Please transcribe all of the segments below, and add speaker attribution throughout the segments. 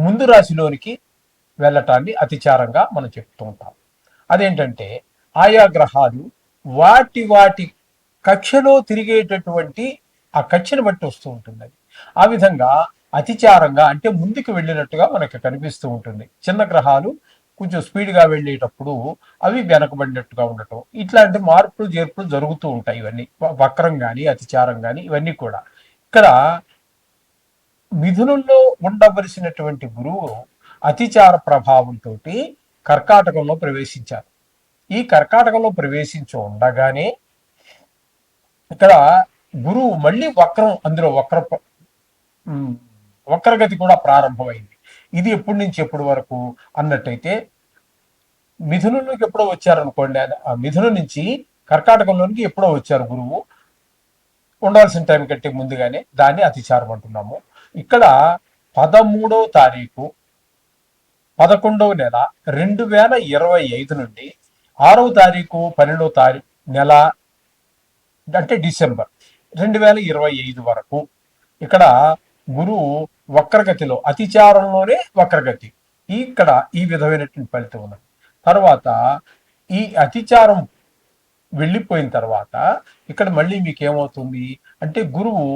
Speaker 1: ముందు రాశిలోనికి వెళ్ళటాన్ని అతిచారంగా మనం చెప్తూ ఉంటాం. అదేంటంటే ఆయా గ్రహాలు వాటి వాటి కక్షలో తిరిగేటటువంటి ఆ కక్షను బట్టి వస్తూ ఉంటుంది అది. ఆ విధంగా అతిచారంగా అంటే ముందుకు వెళ్ళినట్టుగా మనకి కనిపిస్తూ ఉంటుంది. చిన్న గ్రహాలు కొంచెం స్పీడ్గా వెళ్ళేటప్పుడు అవి వెనకబడినట్టుగా ఉండటం. ఇట్లాంటి మార్పులు చేర్పులు జరుగుతూ ఉంటాయి ఇవన్నీ. వక్రం కానీ అతిచారం కానీ ఇవన్నీ కూడా. ఇక్కడ మిథునంలో ఉండవలసినటువంటి గురువు అతిచార ప్రభావంతో కర్కాటకంలో ప్రవేశించారు. ఈ కర్కాటకంలో ప్రవేశించి ఉండగానే ఇక్కడ గురువు మళ్ళీ వక్రం అందులో వక్ర వక్రగతి కూడా ప్రారంభమైంది. ఇది ఎప్పటి నుంచి ఎప్పటి వరకు అన్నట్టయితే మిథునంలోకి ఎప్పుడో వచ్చారనుకోండి ఆ మిథునం నుంచి కర్కాటకంలోనికి ఎప్పుడో వచ్చారు గురువు. ఉండాల్సిన టైం కంటే ముందుగానే దాన్ని అతిచారం అంటున్నాము. ఇక్కడ పదమూడో తారీఖు పదకొండవ నెల రెండు వేల ఇరవై ఐదు నుండి ఆరవ తారీఖు పన్నెండవ తారీఖు నెల అంటే డిసెంబర్ రెండు వేల ఇరవై ఐదు వరకు. ఇక్కడ గురువు వక్రగతిలో అతిచారంలోనే వక్రగతి. ఇక్కడ ఈ విధమైనటువంటి ఫలితం ఉన్నది. తర్వాత ఈ అతిచారం వెళ్ళిపోయిన తర్వాత ఇక్కడ మళ్ళీ మీకు ఏమవుతుంది అంటే గురువు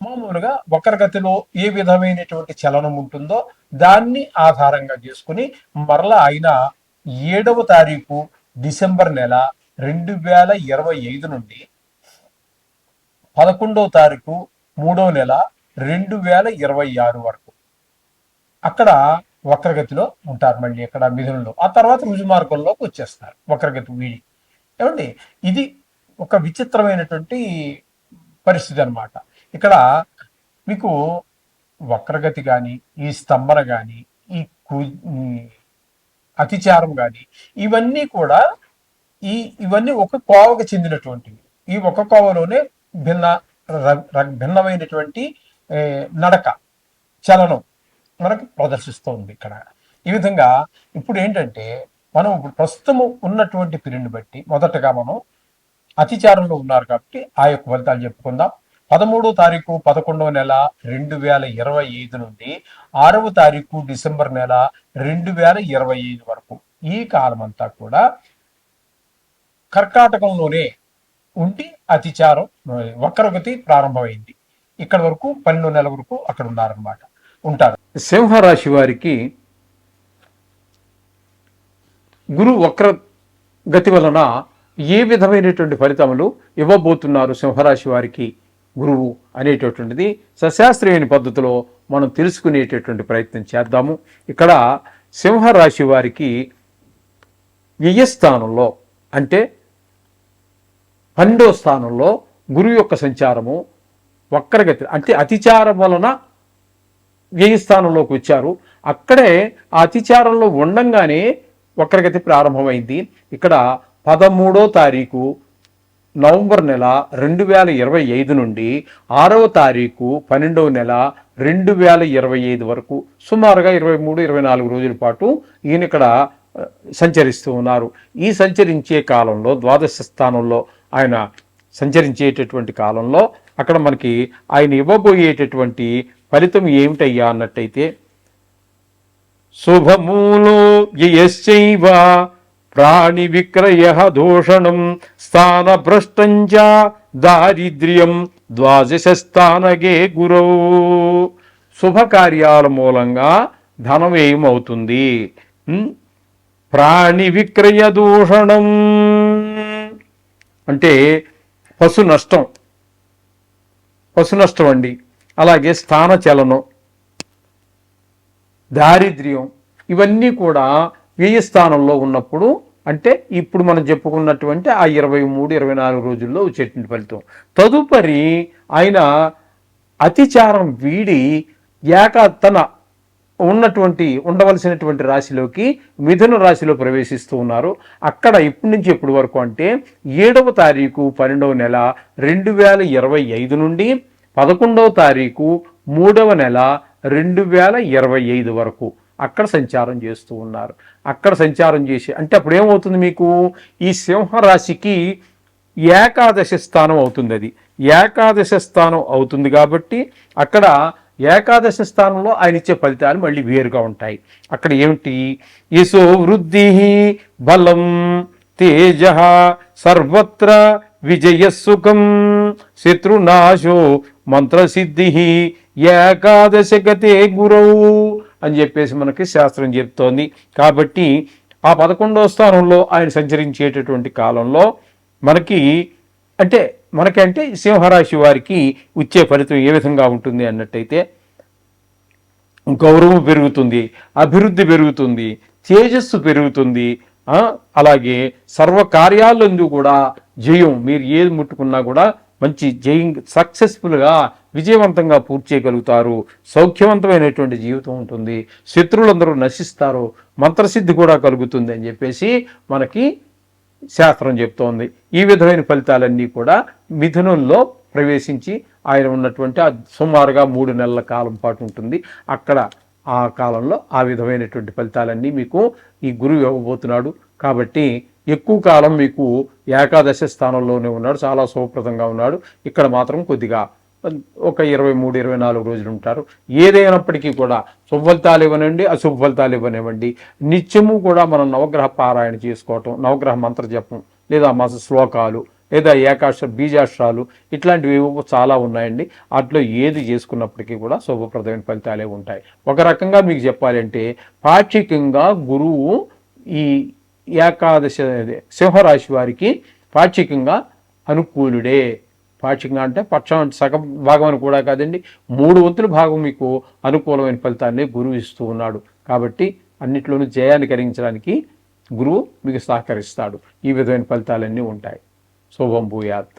Speaker 1: మామూలుగా వక్రగతిలో ఏ విధమైనటువంటి చలనం ఉంటుందో దాన్ని ఆధారంగా చేసుకుని మరలా ఆయన ఏడవ తారీఖు డిసెంబర్ నెల రెండు వేల ఇరవై ఐదు నుండి పదకొండవ తారీఖు మూడో నెల రెండు వేల ఇరవై ఆరు వరకు అక్కడ వక్రగతిలో ఉంటారు మళ్ళీ అక్కడ మిథునంలో. ఆ తర్వాత రుజు మార్గంలోకి వచ్చేస్తారు వక్రగతి వీడి. ఏమండి? ఇది ఒక విచిత్రమైనటువంటి పరిస్థితి అన్నమాట. ఇక్కడ మీకు వక్రగతి కానీ ఈ స్తంభన కానీ ఈ కు అతిచారం కానీ ఇవన్నీ కూడా ఈ ఇవన్నీ ఒక కోవకు చెందినటువంటివి. ఈ ఒక కోవలోనే భిన్న ర- ర- భిన్నమైనటువంటి నడక చలనం మనకు ప్రదర్శిస్తోంది ఇక్కడ. ఈ విధంగా ఇప్పుడు ఏంటంటే మనం ఇప్పుడు ప్రస్తుతము ఉన్నటువంటి పీరియడ్ని బట్టి మొదటగా మనం అతిచారంలో ఉన్నారు కాబట్టి ఆ యొక్క ఫలితాలు చెప్పుకుందాం. పదమూడో తారీఖు పదకొండవ నెల రెండు వేల ఇరవై ఐదు నుండి ఆరవ తారీఖు డిసెంబర్ నెల రెండు వేల ఇరవై ఐదు వరకు. ఈ కాలం అంతా కూడా కర్కాటకంలోనే ఉండి అతిచారం వక్రగతి ప్రారంభమైంది. ఇక్కడ వరకు పన్నెండు నెలల వరకు అక్కడ ఉన్నారనమాట ఉంటారు.
Speaker 2: సింహరాశి వారికి గురు వక్ర గతి వలన ఏ విధమైనటువంటి ఫలితములు ఇవ్వబోతున్నారు సింహరాశి వారికి? గురువు అనేటటువంటిది సశాస్త్రీయని పద్ధతిలో మనం తెలుసుకునేటటువంటి ప్రయత్నం చేద్దాము. ఇక్కడ సింహరాశి వారికి వ్యయస్థానంలో అంటే పన్నెండో స్థానంలో గురువు యొక్క సంచారము వక్రగతి అంటే అతిచారం వలన వ్యయస్థానంలోకి వచ్చారు. అక్కడే ఆ అతిచారంలో ఉండంగానే వక్రగతి ప్రారంభమైంది. ఇక్కడ పదమూడో తారీఖు నవంబర్ నెల రెండు వేల ఇరవై ఐదు నుండి ఆరవ తారీఖు పన్నెండవ నెల రెండు వేల ఇరవై ఐదు వరకు సుమారుగా ఇరవై మూడు ఇరవై నాలుగు రోజుల పాటు ఈయన ఇక్కడ సంచరిస్తూ ఉన్నారు. ఈ సంచరించే కాలంలో ద్వాదశ స్థానంలో ఆయన సంచరించేటటువంటి కాలంలో అక్కడ మనకి ఆయన ఇవ్వబోయేటటువంటి ఫలితం ఏమిటయ్యా అన్నట్టయితే శుభమూలో యశ్చైవ ప్రాణి విక్రయ దూషణం స్థాన భ్రష్టంచ దారిద్ర్యం ద్వాదశ స్థానగే శుభకార్యాల మూలంగా ధనం ఏమవుతుంది? ప్రాణి విక్రయ దూషణం. అంటే పశు నష్టం. పశు నష్టం అండి. అలాగే స్థాన చలనం దారిద్ర్యం. ఇవన్నీ కూడా వ్యయ స్థానంలో ఉన్నప్పుడు అంటే ఇప్పుడు మనం చెప్పుకున్నటువంటి ఆ ఇరవై మూడు ఇరవై నాలుగు రోజుల్లో వచ్చేటువంటి ఫలితం. తదుపరి ఆయన అతిచారం వీడి ఏక తన ఉన్నటువంటి ఉండవలసినటువంటి రాశిలోకి మిథున రాశిలో ప్రవేశిస్తూ ఉన్నారు. అక్కడ ఇప్పటి నుంచి ఎప్పటి వరకు అంటే ఏడవ తారీఖు పన్నెండవ నెల రెండు వేల ఇరవై ఐదు నుండి పదకొండవ తారీఖు మూడవ నెల రెండు వేల ఇరవై ఐదు వరకు. అక్కడ సంచారం చేస్తూ ఉన్నారు. అక్కడ సంచారం చేసి అంటే అప్పుడు ఏమవుతుంది మీకు? ఈ సింహరాశికి ఏకాదశి స్థానం అవుతుంది అది ఏకాదశ స్థానం అవుతుంది కాబట్టి అక్కడ ఏకాదశ స్థానంలో ఆయన ఇచ్చే ఫలితాలు మళ్ళీ వేరుగా ఉంటాయి. అక్కడ ఏమిటి? యశో వృద్ధి బలం తేజ సర్వత్ర విజయసుఖం శత్రునాశో మంత్రసిద్ధి ఏకాదశ గతే గురవు అని చెప్పేసి మనకి శాస్త్రం చెప్తోంది. కాబట్టి ఆ పదకొండవ స్థానంలో ఆయన సంచరించేటటువంటి కాలంలో మనకి అంటే మనకి అంటే సింహరాశి వారికి వచ్చే ఫలితం ఏ విధంగా ఉంటుంది అన్నట్టయితే గౌరవం పెరుగుతుంది అభివృద్ధి పెరుగుతుంది తేజస్సు పెరుగుతుంది అలాగే సర్వ కార్యాలందు కూడా జయం మీరు ఏది ముట్టుకున్నా కూడా మంచి జయం సక్సెస్ఫుల్గా విజయవంతంగా పూర్తి చేయగలుగుతారు. సౌఖ్యవంతమైనటువంటి జీవితం ఉంటుంది. శత్రువులందరూ నశిస్తారు. మంత్రసిద్ధి కూడా కలుగుతుంది అని చెప్పేసి మనకి శాస్త్రం చెప్తోంది. ఈ విధమైన ఫలితాలన్నీ కూడా మిథునంలో ప్రవేశించి ఆయన ఉన్నటువంటి సుమారుగా మూడు నెలల కాలం పాటు ఉంటుంది. అక్కడ ఆ కాలంలో ఆ విధమైనటువంటి ఫలితాలన్నీ మీకు ఈ గురువు ఇవ్వబోతున్నాడు. కాబట్టి ఎక్కువ కాలం మీకు ఏకాదశ స్థానంలోనే ఉన్నాడు. చాలా శుభప్రదంగా ఉన్నాడు. ఇక్కడ మాత్రం కొద్దిగా ఒక ఇరవై మూడు ఇరవై నాలుగు రోజులు ఉంటారు. ఏదైనప్పటికీ కూడా శుభఫలితాలు ఇవ్వనివ్వండి ఇవ్వనండి అశుభ ఫలితాలు ఇవ్వనివ్వండి. నిత్యము కూడా మనం నవగ్రహ పారాయణ చేసుకోవటం నవగ్రహ మంత్ర జపం లేదా మాస శ్లోకాలు లేదా ఏకాక్షర బీజాష్ట్రాలు ఇట్లాంటివి చాలా ఉన్నాయండి. వాటిలో ఏది చేసుకున్నప్పటికీ కూడా శుభప్రదమైన ఫలితాలే ఉంటాయి. ఒక రకంగా మీకు చెప్పాలంటే పాక్షికంగా గురువు ఈ ఏకాదశి సింహరాశి వారికి పాక్షికంగా అనుకూలుడే. పాక్షికంగా అంటే పక్షం సగం భాగం అని కూడా కాదండి. మూడు వంతుల భాగం మీకు అనుకూలమైన ఫలితాన్ని గురువు ఇస్తూ ఉన్నాడు. కాబట్టి అన్నిట్లోనూ జయాన్ని కలిగించడానికి గురువు మీకు సహకరిస్తాడు. ఈ విధమైన ఫలితాలన్నీ ఉంటాయి. శుభం భూయాత్.